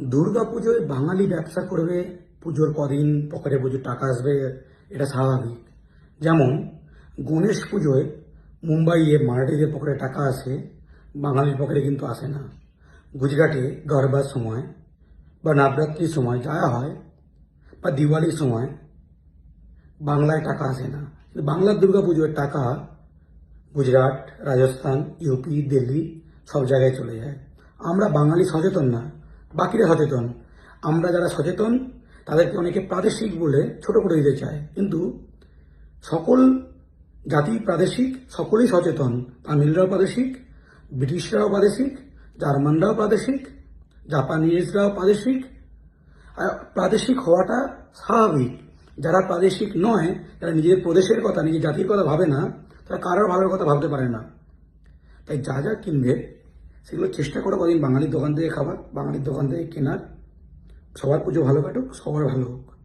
দুর্গা পুজোয় বাঙালি ব্যবসা করবে, পুজোর কদিন পকেটে প্রচুর টাকা আসবে, এটা স্বাভাবিক। যেমন, গণেশ পুজোয় মুম্বাইয়ে মারাঠিদের পকেটে টাকা আসে, বাঙালির পকেটে কিন্তু আসে না। গুজরাটে গরবার সময় বা নবরাত্রির সময় যা হয় বা দিওয়ালির সময় বাংলায় টাকা আসে না। বাংলার দুর্গা পুজোর টাকা গুজরাট, রাজস্থান, ইউপি, দিল্লি সব জায়গায় চলে যায়। আমরা বাঙালি সচেতন না। বাকিরা সচেতন। আমরা যারা সচেতন, তাদেরকে অনেকে প্রাদেশিক বলে ছোট করে দিতে চায়। কিন্তু সকল জাতি প্রাদেশিক, সকলেই সচেতন। তামিলরাও প্রাদেশিক, ব্রিটিশরাও প্রাদেশিক, জার্মানরাও প্রাদেশিক, জাপানিজরাও প্রাদেশিক। আর প্রাদেশিক হওয়াটা স্বাভাবিক। যারা প্রাদেশিক নয় তারা নিজের প্রদেশের কথা, নিজের জাতির কথা ভাবে না, তারা কারোর ভাবের কথা ভাবতে পারে না। তাই যা যা কিনবে সেগুলো চেষ্টা করো কদিন। বাঙালির দোকান থেকে খাবার, বাঙালির দোকান থেকে কেনার। সবার পুজো ভালো কাটুক, সবার ভালো হোক।